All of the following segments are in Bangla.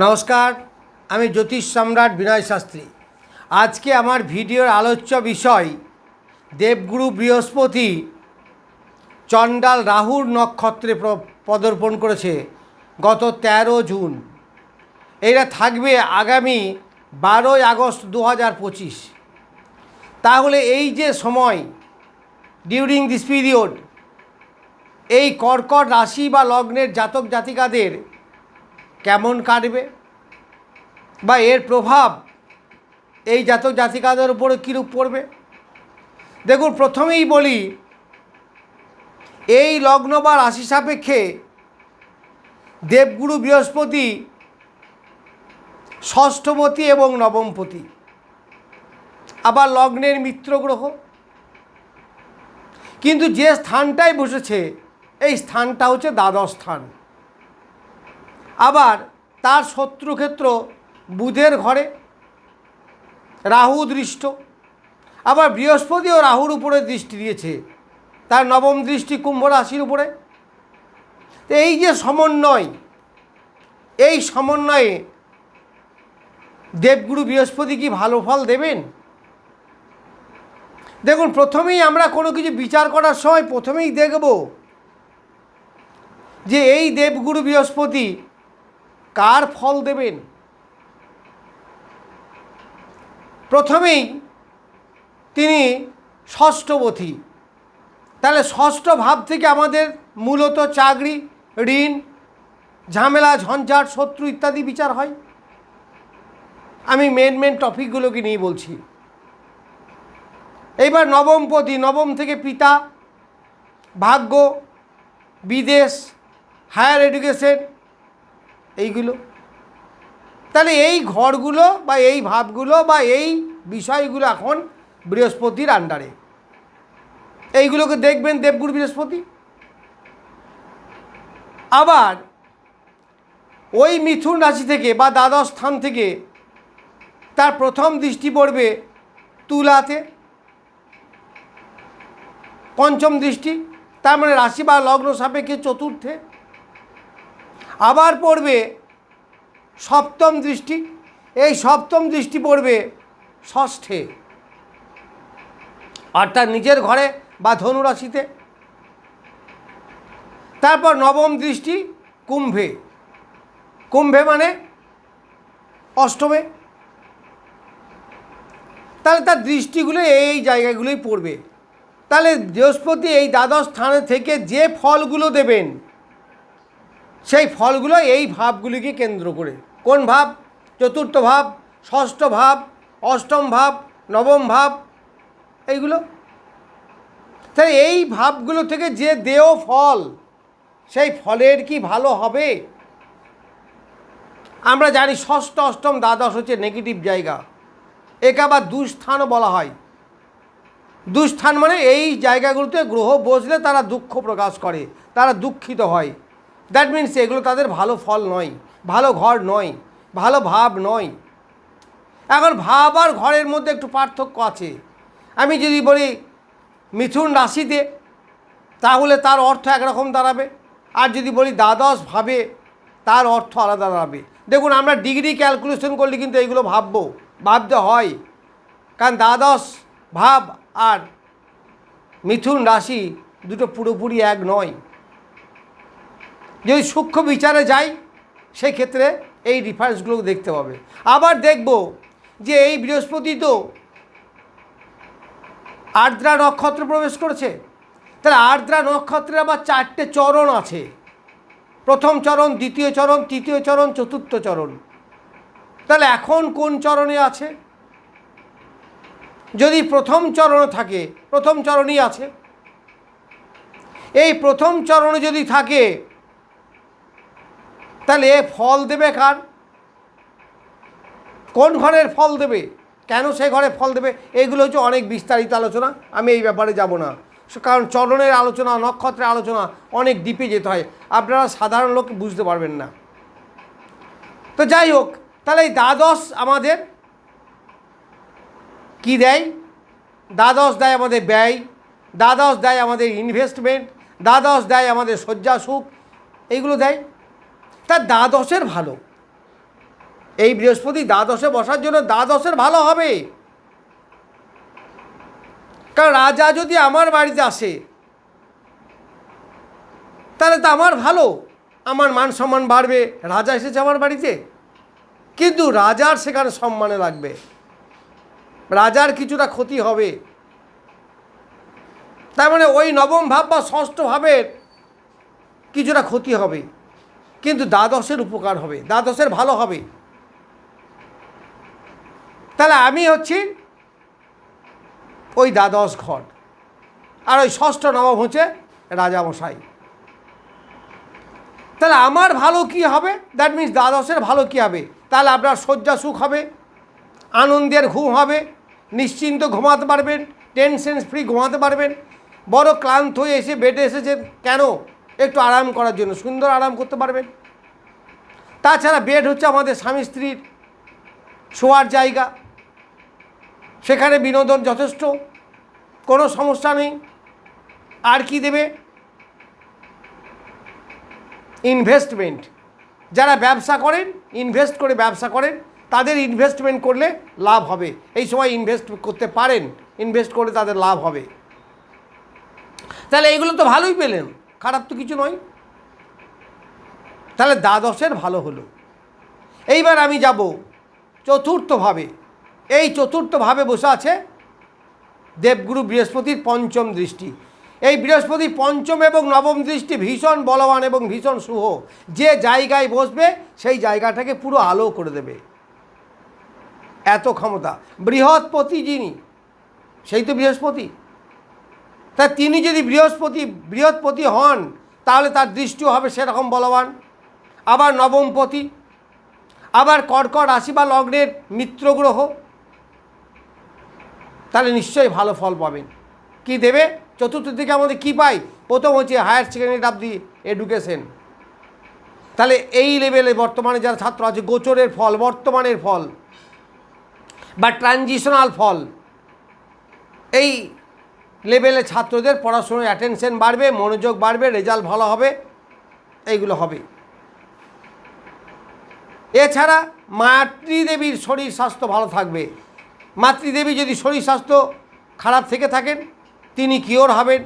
নমস্কার, আমি জ্যোতিষ সম্রাট বিনয় শাস্ত্রী। আজকে আমার ভিডিওর আলোচ্য বিষয় দেবগুরু বৃহস্পতি চণ্ডাল রাহুর নক্ষত্রে পদার্পণ করেছে গত তেরো জুন। এটা থাকবে আগামী বারোই আগস্ট দু হাজার পঁচিশ। তাহলে এই যে সময় ডিউরিং দিস পিরিয়ড এই কর্কট রাশি বা লগ্নের জাতক জাতিকাদের কেমন কাটবে? বা এর প্রভাব এই জাতক জাতিকাদের উপরে কীরূপ পড়বে? দেখুন, প্রথমেই বলি, এই লগ্ন বা রাশি সাপেক্ষে দেবগুরু বৃহস্পতি ষষ্ঠপতি এবং নবমপতি। আবার লগ্নের মিত্র গ্রহ। কিন্তু যে স্থানটায় বসেছে, এই স্থানটা হচ্ছে দ্বাদশ স্থান। আবার তার শত্রুক্ষেত্র বুধের ঘরে, রাহু দৃষ্ট। আবার বৃহস্পতিও রাহুর উপরে দৃষ্টি দিয়েছে। তার নবম দৃষ্টি কুম্ভ রাশির উপরে। তো এই যে সমন্বয়, এই সমন্বয়ে দেবগুরু বৃহস্পতি কি ভালো ফল দেবেন? দেখুন, প্রথমেই আমরা কোনো কিছু বিচার করার সময় প্রথমেই দেখব যে এই দেবগুরু বৃহস্পতি কার ফল দেবেন? প্রথমেই তিনি ষষ্ঠবতী তাহলে ষষ্ঠ ভাব থেকে আমাদের মূলত চাকরি, ঋণ, ঝামেলা, ঝঞ্ঝাট, শত্রু ইত্যাদি বিচার হয়। আমি মেন মেন টপিকগুলোকে নিয়ে বলছি। এইবার নবমপতি নবম থেকে পিতা, ভাগ্য, বিদেশ হায়ার এডুকেশন এইগুলো। তাহলে এই ঘরগুলো বা এই ভাবগুলো বা এই বিষয়গুলো এখন বৃহস্পতির আন্ডারে এইগুলোকে দেখবেন দেবগুরু বৃহস্পতি। আবার ওই মিথুন রাশি থেকে বা দ্বাদশ স্থান থেকে তার প্রথম দৃষ্টি পড়বে তুলাতে। পঞ্চম দৃষ্টি, তার মানে রাশি বা লগ্ন সাপেক্ষে চতুর্থে। আবার পড়বে সপ্তম দৃষ্টি। এই সপ্তম দৃষ্টি পড়বে ষষ্ঠে। অর্থাৎ নিজের ঘরে বা ধনুরাশিতে। তারপর নবম দৃষ্টি কুম্ভে। কুম্ভে মানে অষ্টমে। তাহলে তার দৃষ্টিগুলো এই জায়গাগুলোই পড়বে। তাহলে বৃহস্পতি এই দ্বাদশ স্থানে থেকে যে ফলগুলো দেবেন সেই ফলগুলো এই ভাবগুলিকে কেন্দ্র করে। কোন ভাব? চতুর্থ ভাব, ষষ্ঠ ভাব, অষ্টম ভাব, নবম ভাব, এইগুলো। তাই এই ভাবগুলো থেকে যে দেও ফল, সেই ফলের কি ভালো হবে? আমরা জানি ষষ্ঠ, অষ্টম, দ্বাদশ হচ্ছে নেগেটিভ জায়গা। একে আবার দুস্থানও বলা হয়। দুস্থান মানে এই জায়গাগুলোতে গ্রহ বসলে তারা দুঃখ প্রকাশ করে, তারা দুঃখিত হয়। দ্যাট মিন্স এগুলো তাদের ভালো ফল নয়, ভালো ঘর নয়, ভালো ভাব নয়। এখন ভাব আর ঘরের মধ্যে একটু পার্থক্য আছে। আমি যদি বলি মিথুন রাশিতে, তাহলে তার অর্থ একরকম দাঁড়াবে। আর যদি বলি দ্বাদশ ভাবে, তার অর্থ আলাদা দাঁড়াবে। দেখুন, আমরা ডিগ্রি ক্যালকুলেশন করলে কিন্তু এইগুলো ভাববো, ভাবতে হয়। কারণ দ্বাদশ ভাব আর মিথুন রাশি দুটো পুরোপুরি এক নয়। যদি সূক্ষ্ম বিচারে যাই সেই ক্ষেত্রে এই রিফারেন্সগুলো দেখতে হবে আবার দেখব যে এই বৃহস্পতি তো আর্দ্রা নক্ষত্র প্রবেশ করেছে। তাহলে আর্দ্রা নক্ষত্রে আবার চারটে চরণ আছে। প্রথম চরণ, দ্বিতীয় চরণ, তৃতীয় চরণ, চতুর্থ চরণ। তাহলে এখন কোন চরণে আছে? যদি প্রথম চরণে থাকে, প্রথম চরণই আছে। এই প্রথম চরণে যদি থাকে তাহলে এ ফল দেবে কার? কোন ঘরের ফল দেবে? কেন সে ঘরে ফল দেবে? এগুলো হচ্ছে অনেক বিস্তারিত আলোচনা, আমি এই ব্যাপারে যাব না। কারণ চরণের আলোচনা, নক্ষত্রের আলোচনা অনেক ডিপে যেতে হয়। আপনারা সাধারণ লোক বুঝতে পারবেন না। তো যাই হোক, তাহলে এই দ্বাদশ আমাদের কি দেয়? দ্বাদশ দেয় আমাদের ব্যয়, দ্বাদশ দেয় আমাদের ইনভেস্টমেন্ট দ্বাদশ দেয় আমাদের শয্যা সুখ এইগুলো দেয় তার দ্বাদশের ভালো। এই বৃহস্পতি দ্বাদশে বসার জন্য দ্বাদশের ভালো হবে। কারণ রাজা যদি আমার বাড়িতে আসে, তাহলে তো আমার ভালো। আমার মান সম্মান বাড়বে। রাজা এসেছে আমার বাড়িতে। কিন্তু রাজার সেখানে সম্মানে লাগবে। রাজার কিছুটা ক্ষতি হবে। তার মানে ওই নবম ভাব বা ষষ্ঠ ভাবের কিছুটা ক্ষতি হবে। কিন্তু দ্বাদশের উপকার হবে, দ্বাদশের ভালো হবে। তাহলে আমি হচ্ছি ওই দ্বাদশ ঘর, আর ওই ষষ্ঠ নবম হচ্ছে রাজামশাই। তাহলে আমার ভালো কি হবে? দ্যাট মিন্স দ্বাদশের ভালো কি হবে? তাহলে আপনার শয্যা সুখ হবে, আনন্দের ঘুম হবে, নিশ্চিন্ত ঘুমাতে পারবেন টেনশন ফ্রি ঘুমাতে পারবেন, বড় ক্লান্ত হয়ে এসে বেডে এসেছেন। কেন? একটু আরাম করার জন্য, সুন্দর আরাম করতে পারবেন। তাছাড়া বেড হচ্ছে আমাদের স্বামী স্ত্রীর শোয়ার জায়গা। সেখানে বিনোদন যথেষ্ট, কোনো সমস্যা নেই। আর কি দেবে? ইনভেস্টমেন্ট যারা ব্যবসা করেন ইনভেস্ট করে ব্যবসা করেন, তাদের ইনভেস্টমেন্ট করলে লাভ হবে। এই সময় ইনভেস্ট করতে পারেন ইনভেস্ট করে তাদের লাভ হবে। তাহলে এগুলো তো ভালোই পেলেন। খারাপ তো কিছু নয়। তাহলে দ্বাদশের ভালো হলো। এইবার আমি যাব চতুর্থভাবে। এই চতুর্থভাবে বসে আছে দেবগুরু বৃহস্পতির পঞ্চম দৃষ্টি। এই বৃহস্পতি পঞ্চম এবং নবম দৃষ্টি ভীষণ বলবান এবং ভীষণ শুভ। যে জায়গায় বসবে, সেই জায়গাটাকে পুরো আলো করে দেবে। এত ক্ষমতা। বৃহৎপতি যিনি, সেই তো বৃহস্পতি। তা তিনি যদি বৃহস্পতি বৃহৎপতি হন, তাহলে তার দৃষ্টিও হবে সেরকম বলবান। আবার নবমপতি, আবার কর্কট রাশি বা লগ্নের মিত্র গ্রহ তাহলে নিশ্চয়ই ভালো ফল পাবেন। কি দেবে? চতুর্থ দিকে আমাদের কি পাই? প্রথম হচ্ছে higher secondary of the education তাহলে এই লেভেলে বর্তমানে যারা ছাত্র আছে, গোচরের ফল, বর্তমানের ফল বা ট্রানজিশনাল ফল, এই লেভেলে ছাত্রদের পড়াশুনোর অ্যাটেনশন বাড়বে, মনোযোগ বাড়বে রেজাল্ট ভালো হবে, এইগুলো হবে এছাড়া মাতৃদেবীর শরীর স্বাস্থ্য ভালো থাকবে। মাতৃদেবী যদি শরীর স্বাস্থ্য খারাপ থেকে থাকেন, তিনি কিওর হবেন।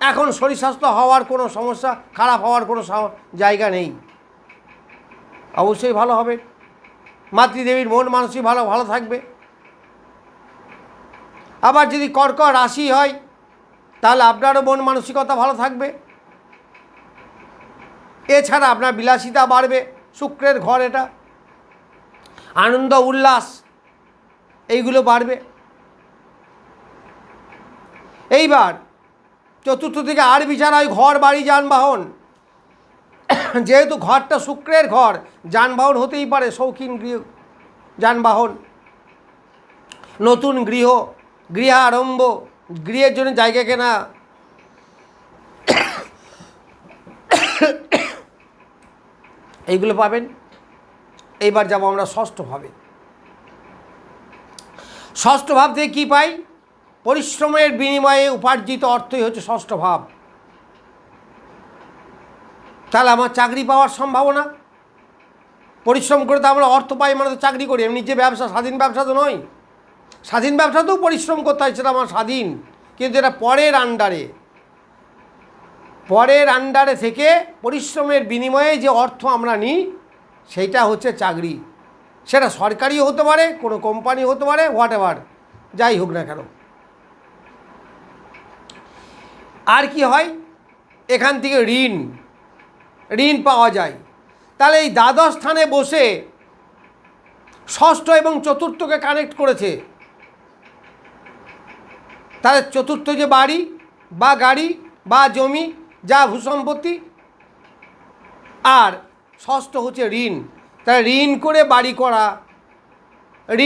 এখন শরীর স্বাস্থ্য হওয়ার কোনো সমস্যা, খারাপ হওয়ার কোনো জায়গা নেই। অবশ্যই ভালো হবে। মাতৃদেবীর মন মানসিক ভালো ভালো থাকবে। আবার যদি কর্কট রাশি হয়, তাহলে আপনারও মন মানসিকতা ভালো থাকবে। এছাড়া আপনার বিলাসিতা বাড়বে, শুক্রের ঘর এটা। আনন্দ, উল্লাস, এইগুলো বাড়বে। এইবার চতুর্থ থেকে আর বিচার হয় ঘর, বাড়ি, যানবাহন। যেহেতু ঘরটা শুক্রের ঘর, যানবাহন হতেই পারে, শৌখিন গৃহ, যানবাহন। নতুন গৃহ গৃহ আরম্ভ, গৃহের জন্য জায়গা কেনা। এইগুলো পাবেন। এইবার যাব আমরা ষষ্ঠভাবে ষষ্ঠ ভাব থেকে কী পাই? পরিশ্রমের বিনিময়ে উপার্জিত অর্থই হচ্ছে ষষ্ঠ ভাব। তাহলে আমার চাকরি পাওয়ার সম্ভাবনা। পরিশ্রম করে তো আমরা অর্থ পাই মানে তো চাকরি করি। এমনি যে ব্যবসা, স্বাধীন ব্যবসা তো নয়। স্বাধীন ব্যবসাতেও পরিশ্রম করতে হয় সেটা আমার স্বাধীন। কিন্তু এটা পরের আন্ডারে পরের আন্ডারে থেকে পরিশ্রমের বিনিময়ে যে অর্থ আমরা নিই, সেইটা হচ্ছে চাকরি। সেটা সরকারিও হতে পারে, কোনো কোম্পানি হতে পারে হোয়াট এভার যাই হোক না কেন। আর কি হয়? এখান থেকে ঋণ। ঋণ পাওয়া যায়। তাহলে এই দ্বাদশ স্থানে বসে ষষ্ঠ এবং চতুর্থকে কানেক্ট করেছে। তাহলে চতুর্থ যে বাড়ি বা গাড়ি বা জমি যা ভূসম্পত্তি, আর ষষ্ঠ হচ্ছে ঋণ। তাহলে ঋণ করে বাড়ি করা,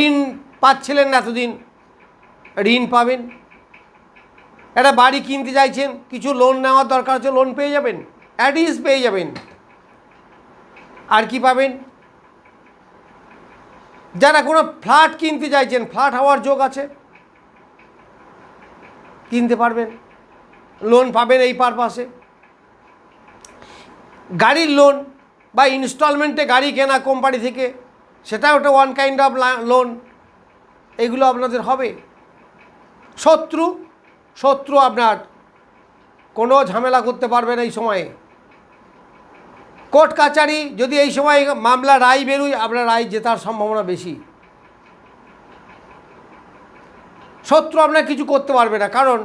ঋণ পাচ্ছিলেন না এতদিন, ঋণ পাবেন। একটা বাড়ি কিনতে চাইছেন, কিছু লোন নেওয়ার দরকার হচ্ছে লোন পেয়ে যাবেন অ্যাডিস পেয়ে যাবেন। আর কি পাবেন? যারা কোনো ফ্ল্যাট কিনতে চাইছেন ফ্ল্যাট হওয়ার যোগ আছে। কিনতে পারবেন। লোন পাবেন এই পারপাসে গাড়ির লোন বা ইনস্টলমেন্টে গাড়ি কেনা কোম্পানি থেকে সেটা ওটা ওয়ান কাইন্ড অফ লোন এগুলো আপনাদের হবে। শত্রু শত্রু আপনার কোনো ঝামেলা করতে পারবে না এই সময়ে। কোর্ট কাচারি যদি এই সময় মামলা রায় বেরোয়, আপনার রায় জেতার সম্ভাবনা বেশি। শত্রু আপনার কিছু করতে পারবে না। কারণ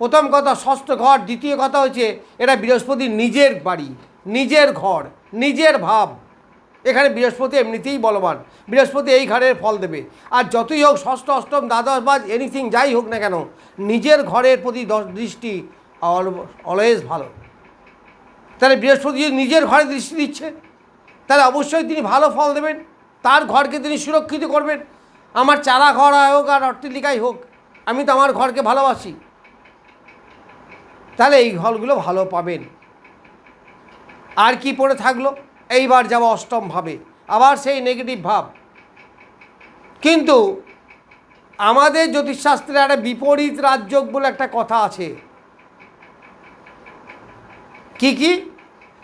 প্রথম কথা, ষষ্ঠ ঘর, দ্বিতীয় কথা হচ্ছে এটা বৃহস্পতির নিজের বাড়ি, নিজের ঘর, নিজের ভাব। এখানে বৃহস্পতি এমনিতেই বলবান। বৃহস্পতি এই ঘরের ফল দেবে। আর যতই হোক, ষষ্ঠ, অষ্টম, দ্বাদশ বা এনিথিং যাই হোক না কেন, নিজের ঘরের প্রতি দৃষ্টি অলওয়েজ ভালো। তাহলে বৃহস্পতি যদি নিজের ঘরে দৃষ্টি দিচ্ছে, তাহলে অবশ্যই তিনি ভালো ফল দেবেন। তার ঘরকে তিনি সুরক্ষিত করবেন। আমার চারা ঘর হোক আর অট্টিলিকাই হোক, আমি তো আমার ঘরকে ভালোবাসি। তাহলে এই ঘরগুলো ভালো পাবেন। আর কি পড়ে থাকল? এইবার যাব অষ্টম ভাবে, আবার সেই নেগেটিভ ভাব। কিন্তু আমাদের জ্যোতিষশাস্ত্রে একটা বিপরীত রাজযোগ বলে একটা কথা আছে। কি কি?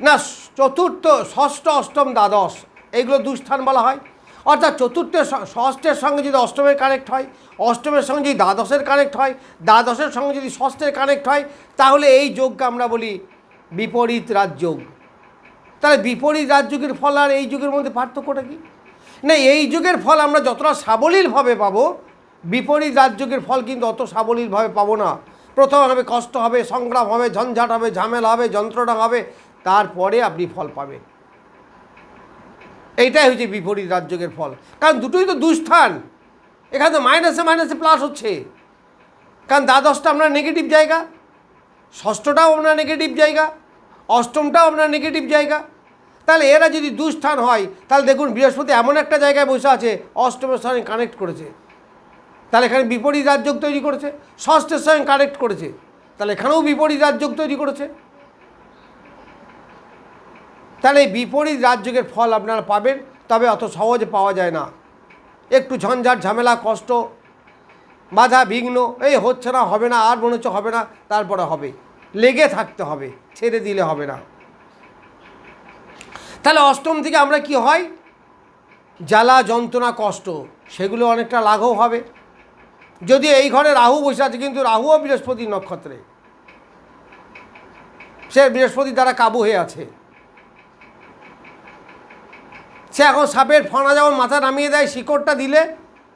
না, চতুর্থ, ষষ্ঠ, অষ্টম, দ্বাদশ, এইগুলো দুস্থান বলা হয়। অর্থাৎ চতুর্থের ষষ্ঠের সঙ্গে যদি অষ্টমের কানেক্ট হয়, অষ্টমের সঙ্গে যদি দ্বাদশের কানেক্ট হয়, দ্বাদশের সঙ্গে যদি ষষ্ঠের কানেক্ট হয়, তাহলে এই যোগকে আমরা বলি বিপরীত রাজযোগ তাহলে বিপরীত রাজযোগের ফল আর এই যুগের মধ্যে পার্থক্যটা কি? না, এই যুগের ফল আমরা যতটা সাবলীলভাবে পাবো, বিপরীত রাজযোগের ফল কিন্তু অত সাবলীলভাবে পাবো না। প্রথম হবে কষ্ট হবে, সংগ্রাম হবে, ঝঞ্ঝাট হবে, ঝামেলা হবে, যন্ত্রণা হবে, তারপরে আপনি ফল পাবেন। এইটাই হচ্ছে বিপরীত রাজযোগের ফল। কারণ দুটোই তো দুস্থান এখানে তো মাইনাসে মাইনাসে প্লাস হচ্ছে। কারণ দ্বাদশটা আপনার নেগেটিভ জায়গা, ষষ্ঠটাও আপনার নেগেটিভ জায়গা, অষ্টমটাও আপনার নেগেটিভ জায়গা। তাহলে এরা যদি দুস্থান হয়, তাহলে দেখুন বৃহস্পতি এমন একটা জায়গায় বসে আছে, অষ্টমের সঙ্গে কানেক্ট করেছে। তাহলে এখানে বিপরীত রাজযোগ তৈরি করেছে, ষষ্ঠের সঙ্গে কানেক্ট করেছে। তাহলে এখানেও বিপরীত রাজযোগ তৈরি করেছে। তাহলে এই বিপরীত রাজযোগের ফল আপনারা পাবেন, তবে অত সহজে পাওয়া যায় না। একটু ঝঞ্ঝাট, ঝামেলা, কষ্ট, বাধা, বিঘ্ন, এই হচ্ছে না, হবে না, আর মনে হচ্ছে হবে না, তারপরে হবে। লেগে থাকতে হবে, ছেড়ে দিলে হবে না। তাহলে অষ্টম থেকে আমরা কি হয়? জ্বালা, যন্ত্রণা, কষ্ট, সেগুলো অনেকটা লাঘব হবে। যদি এই ঘরে রাহু বসে আছে, কিন্তু রাহুও বৃহস্পতির নক্ষত্রে। সে বৃহস্পতি দ্বারা কাবু হয়ে আছে। সে এখন সাপের ফনা যেমন মাথা নামিয়ে দেয়, শিকড়টা দিলে,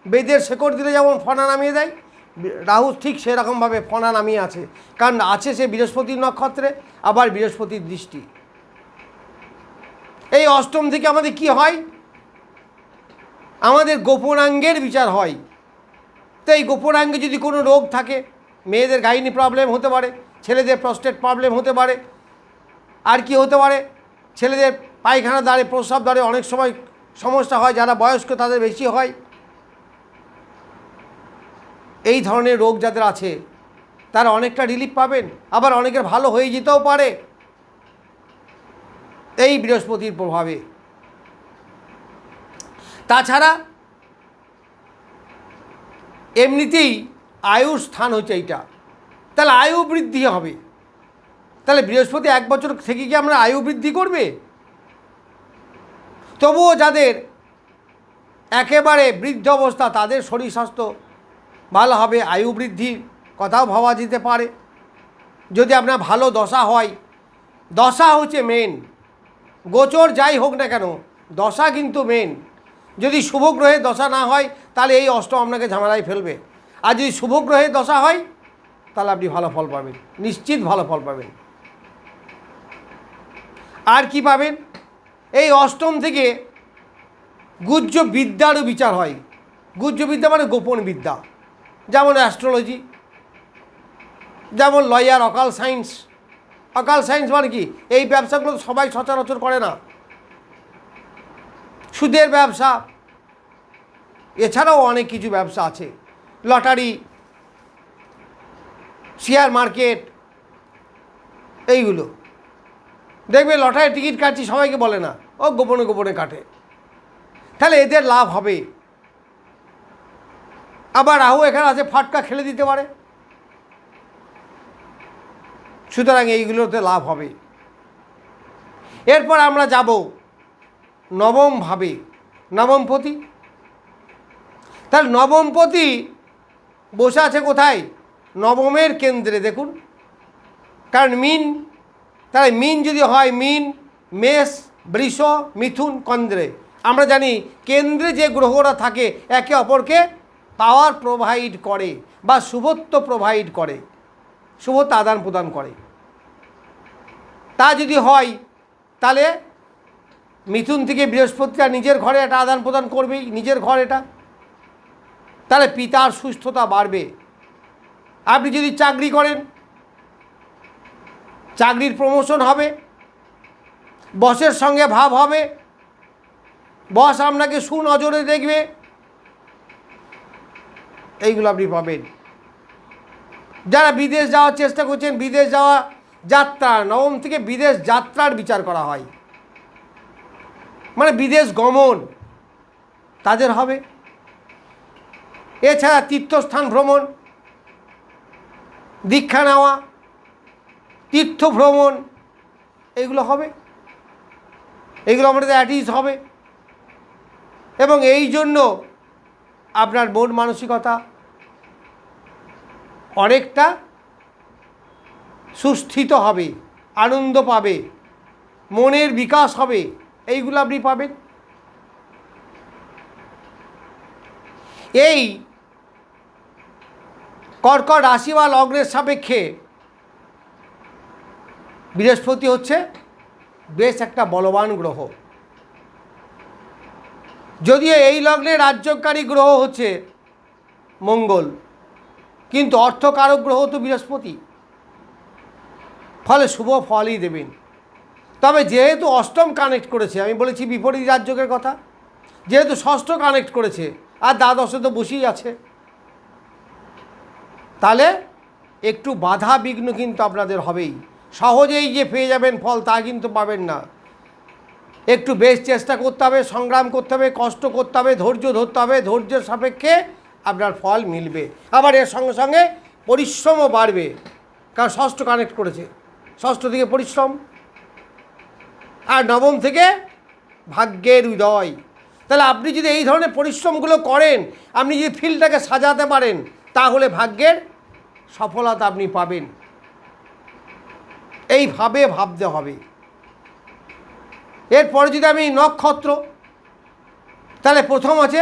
বেদের শেকড় দিলে যেমন ফনা নামিয়ে দেয় রাহু ঠিক সেরকমভাবে ফনা নামিয়ে আছে। কারণ আছে সে বৃহস্পতির নক্ষত্রে, আবার বৃহস্পতির দৃষ্টি। এই অষ্টম থেকে আমাদের কি হয়? আমাদের গোপনাঙ্গের বিচার হয়। তো এই গোপনাঙ্গে যদি কোনো রোগ থাকে, মেয়েদের গাইনি প্রবলেম হতে পারে, ছেলেদের প্রস্টেট প্রবলেম হতে পারে, আর কি হতে পারে, ছেলেদের পায়খানা দ্বারে, প্রস্রাব দ্বারে অনেক সময় সমস্যা হয়, যারা বয়স্ক তাদের বেশি হয়। এই ধরনের রোগ যাদের আছে, তারা অনেকটা রিলিফ পাবেন, আবার অনেকের ভালো হয়ে যেতেও পারে। এই বৃহস্পতির প্রভাবে। তাছাড়া এমনিতেই আয়ুর স্থান হচ্ছে এইটা। তাহলে আয়ু বৃদ্ধি হবে। তাহলে বৃহস্পতি এক বছর থেকে কি আমরা আয়ু বৃদ্ধি করবে? তবুও যাদের একেবারে বৃদ্ধ অবস্থা, তাদের শরীর স্বাস্থ্য ভালো হবে, আয়ু বৃদ্ধির কথাও ভাবা যেতে পারে। যদি আপনার ভালো দশা হয়, দশা হচ্ছে মেন গোচর যাই হোক না কেন, দশা কিন্তু মেন যদি শুভ গ্রহের দশা না হয়, তাহলে এই অষ্টম আপনাকে ঝামেলায় ফেলবে। আর যদি শুভ গ্রহের দশা হয়, তাহলে আপনি ভালো ফল পাবেন, নিশ্চিত ভালো ফল পাবেন। আর কি পাবেন? এই অষ্টম থেকে গুহ্য বিদ্যারও বিচার হয়। গুহ্য বিদ্যা মানে গোপন বিদ্যা। যেমন অ্যাস্ট্রোলজি যেমন লয়ার অকাল সায়েন্স অকাল সায়েন্স মানে কি? এই ব্যবসাগুলো সবাই সচরাচর করে না। সুদের ব্যবসা। এছাড়াও অনেক কিছু ব্যবসা আছে। লটারি শেয়ার মার্কেট এইগুলো। দেখবে লটারির টিকিট কাটছি, সবাইকে বলে না। ও গোপনে গোপনে কাটে। তাহলে এদের লাভ হবে। আবার রাহু এখানে আছে, ফাটকা খেলে দিতে পারে। সুতরাং এইগুলোতে লাভ হবে। এরপর আমরা যাব নবমভাবে, নবমপতি। তাহলে নবমপতি বসে আছে কোথায়? নবমের কেন্দ্রে, দেখুন। কারণ মিন তাহলে মিন যদি হয় মিন, মেষ, বৃষ, মিথুন, কন্দ্রে। আমরা জানি কেন্দ্রে যে গ্রহরা থাকে একে অপরকে পাওয়ার প্রোভাইড করে বা শুভত্ব প্রোভাইড করে, শুভত্ব আদান প্রদান করে। তা যদি হয়, তাহলে মিথুন থেকে বৃহস্পতিটা নিজের ঘরে একটা আদান প্রদান করবেই নিজের ঘর এটা। তাহলে পিতার সুস্থতা বাড়বে। আপনি যদি চাকরি করেন চাকরির প্রমোশন হবে, বসের সঙ্গে ভাব হবে, বস আপনাকে সুনজরে দেখবে, এইগুলো আপনি পাবেন। যারা বিদেশ যাওয়ার চেষ্টা করছেন, বিদেশ যাওয়া যাত্রা, নবম থেকে বিদেশ যাত্রার বিচার করা হয়। মানে বিদেশ গমন তাদের হবে। এছাড়া তীর্থস্থান ভ্রমণ, দীক্ষা নেওয়া তীর্থ ভ্রমণ এগুলো হবে। এগুলো আমাদের অ্যাটিস হবে। এবং এই জন্য আপনার মন মানসিকতা অনেকটা সুস্থিত হবে, আনন্দ পাবে, মনের বিকাশ হবে, এইগুলো আপনি পাবেন। এই কর্কট রাশি বা লগ্নের সাপেক্ষে বৃহস্পতি হচ্ছে বেশ একটা বলবান গ্রহ। যদিও এই লগ্নে রাজ্যকারী গ্রহ হচ্ছে মঙ্গল, কিন্তু অর্থকারক গ্রহ তো বৃহস্পতি। ফলে শুভ ফলই দেবেন। তবে যেহেতু অষ্টম কানেক্ট করেছে, আমি বলেছি বিপরীত রাজ্যকের কথা, যেহেতু ষষ্ঠ কানেক্ট করেছে, আর দ্বাদশে তো বসেই আছে, তাহলে একটু বাধা বিঘ্ন কিন্তু আপনাদের হবেই। সহজেই যে পেয়ে যাবেন ফল, তা কিন্তু পাবেন না। একটু বেশ চেষ্টা করতে হবে, সংগ্রাম করতে হবে, কষ্ট করতে হবে, ধৈর্য ধরতে হবে ধৈর্যের সাপেক্ষে আপনার ফল মিলবে। আবার এর সঙ্গে সঙ্গে পরিশ্রমও বাড়বে, কারণ ষষ্ঠ কানেক্ট করেছে। ষষ্ঠ থেকে পরিশ্রম, আর নবম থেকে ভাগ্যের উদয়। তাহলে আপনি যদি এই ধরনের পরিশ্রমগুলো করেন, আপনি যদি ফিল্ডটাকে সাজাতে পারেন, তাহলে ভাগ্যের সফলতা আপনি পাবেন। এইভাবে ভাবতে হবে। এরপরে যদি আমি নক্ষত্র, তাহলে প্রথম আছে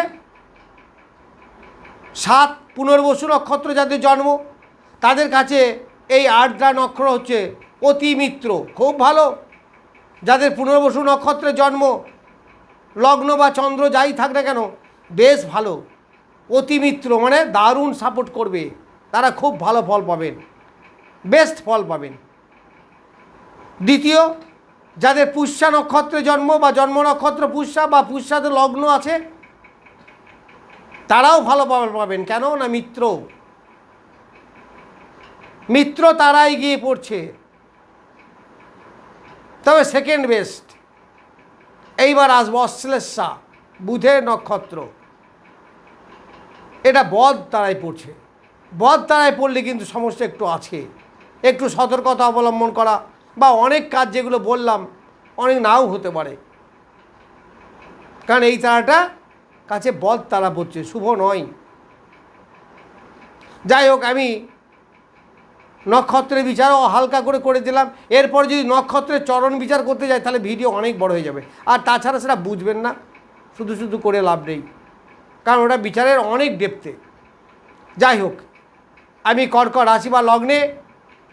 সাত পুনর্বসু নক্ষত্র যাদের জন্ম, তাদের কাছে এই আর্দ্রা নক্ষত্র হচ্ছে অতি মিত্র খুব ভালো। যাদের পুনর্বসু নক্ষত্রে জন্ম, লগ্ন বা চন্দ্র যাই থাক না কেন, বেশ ভালো। অতি মিত্র মানে দারুণ সাপোর্ট করবে। তারা খুব ভালো ফল পাবেন বেস্ট ফল পাবেন। দ্বিতীয়, যাদের পুষ্যা নক্ষত্রে জন্ম বা জন্ম নক্ষত্র পুষ্যা বা পুষ্যাতে লগ্ন আছে, তারাও ভালো পাবেন। কেন? না মিত্র। মিত্র তারাই গিয়ে পড়ছে। তবে সেকেন্ড বেস্ট এইবার আসব অশ্লেষা, বুধের নক্ষত্র। এটা বধ তারাই পড়ছে। বধ তারাই পড়লে কিন্তু সমস্যা একটু আছে। একটু সতর্কতা অবলম্বন করা। বা অনেক কাজ যেগুলো বললাম, অনেক নাও হতে পারে। কারণ এই তারাটা কাছে বধ তারা পড়ছে শুভ নয়। যাই হোক, আমি নক্ষত্রের বিচারও হালকা করে করে দিলাম। এরপর যদি নক্ষত্রের চরণ বিচার করতে যাই, তাহলে ভিডিও অনেক বড় হয়ে যাবে। আর তাছাড়া সেটা বুঝবেন না, শুধু শুধু করে লাভ নেই। কারণ ওটা বিচারের অনেক ডেপতে যাই হোক, আমি কর্কট রাশি বা লগ্নে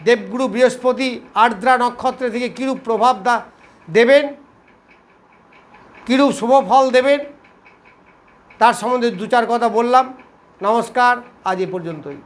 দেবগুরু বৃহস্পতি আর্দ্রা নক্ষত্রে থেকে কীরূপ প্রভাব দা, দেবেন? কীরূপ শুভ ফল দেবেন? তার সম্বন্ধে দু চার কথা বললাম। নমস্কার, আজ এ পর্যন্তই।